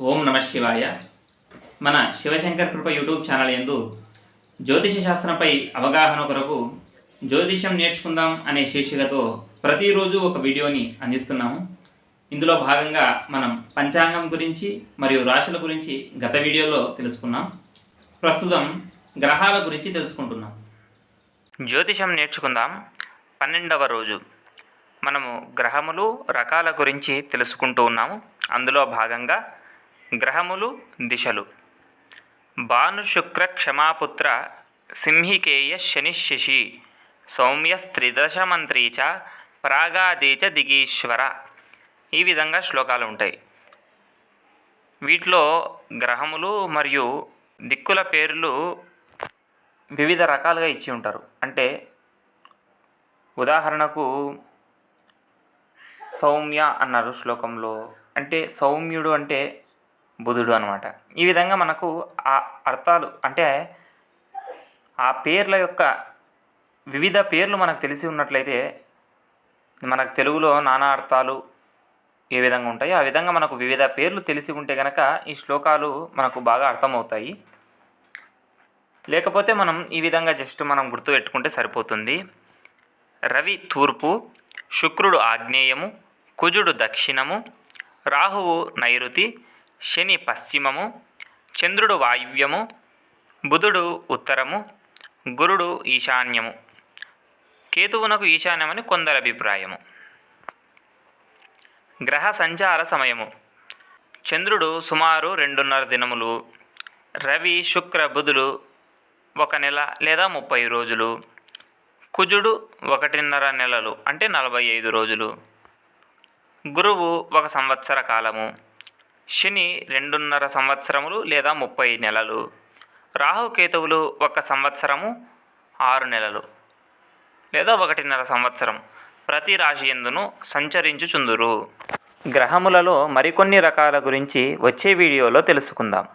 ఓం నమ శివాయ. మన శివశంకర్ కృప యూట్యూబ్ ఛానల్ ఎందు జ్యోతిష శాస్త్రంపై అవగాహన కొరకు జ్యోతిషం నేర్చుకుందాం అనే శీర్షికతో ప్రతిరోజు ఒక వీడియోని అందిస్తున్నాము. ఇందులో భాగంగా మనం పంచాంగం గురించి మరియు రాశుల గురించి గత వీడియోలో తెలుసుకున్నాం. ప్రస్తుతం గ్రహాల గురించి తెలుసుకుంటున్నాం. జ్యోతిషం నేర్చుకుందాం పన్నెండవ రోజు. మనము గ్రహములు రకాల గురించి తెలుసుకుంటూ ఉన్నాము. అందులో భాగంగా గ్రహములు దిశలు. భాను శుక్ర క్షమాపుత్ర సింహికేయ శనిశిషి శశి సౌమ్య చ ప్రాగాదేచ దిగీశ్వర. ఈ విధంగా శ్లోకాలు ఉంటాయి. వీటిలో గ్రహములు మరియు దిక్కుల పేర్లు వివిధ రకాలుగా ఇచ్చి ఉంటారు. అంటే ఉదాహరణకు సౌమ్య అన్నారు శ్లోకంలో. అంటే సౌమ్యుడు అంటే బుధుడు అనమాట ఈ విధంగా మనకు ఆ అర్థాలు అంటే ఆ పేర్ల యొక్క వివిధ పేర్లు మనకు తెలిసి ఉన్నట్లయితే మనకు తెలుగులో నానా అర్థాలు ఏ విధంగా ఉంటాయో ఆ విధంగా మనకు వివిధ పేర్లు తెలిసి ఉంటే కనుక ఈ శ్లోకాలు మనకు బాగా అర్థమవుతాయి. లేకపోతే మనం ఈ విధంగా జస్ట్ మనం గుర్తుపెట్టుకుంటే సరిపోతుంది. రవి తూర్పు శుక్రుడు ఆగ్నేయము కుజుడు దక్షిణము రాహువు నైరుతి శని పశ్చిమము చంద్రుడు వాయువ్యము బుధుడు ఉత్తరము గురుడు ఈశాన్యము. కేతువునకు ఈశాన్యమని కొందరి అభిప్రాయము. గ్రహ సంచార సమయము. చంద్రుడు సుమారు రెండున్నర దినములు రవి శుక్ర బుధులు ఒక నెల లేదా ముప్పై రోజులు కుజుడు ఒకటిన్నర నెలలు అంటే నలభై ఐదు రోజులు గురువు ఒక సంవత్సర కాలము శని రెండున్నర సంవత్సరములు లేదా ముప్పై నెలలు. రాహుకేతువులు ఒక సంవత్సరము ఆరు నెలలు లేదా ఒకటిన్నర సంవత్సరం ప్రతి రాశి ఎందును సంచరించుచుందురు. గ్రహములలో మరికొన్ని రకాల గురించి వచ్చే వీడియోలో తెలుసుకుందాం.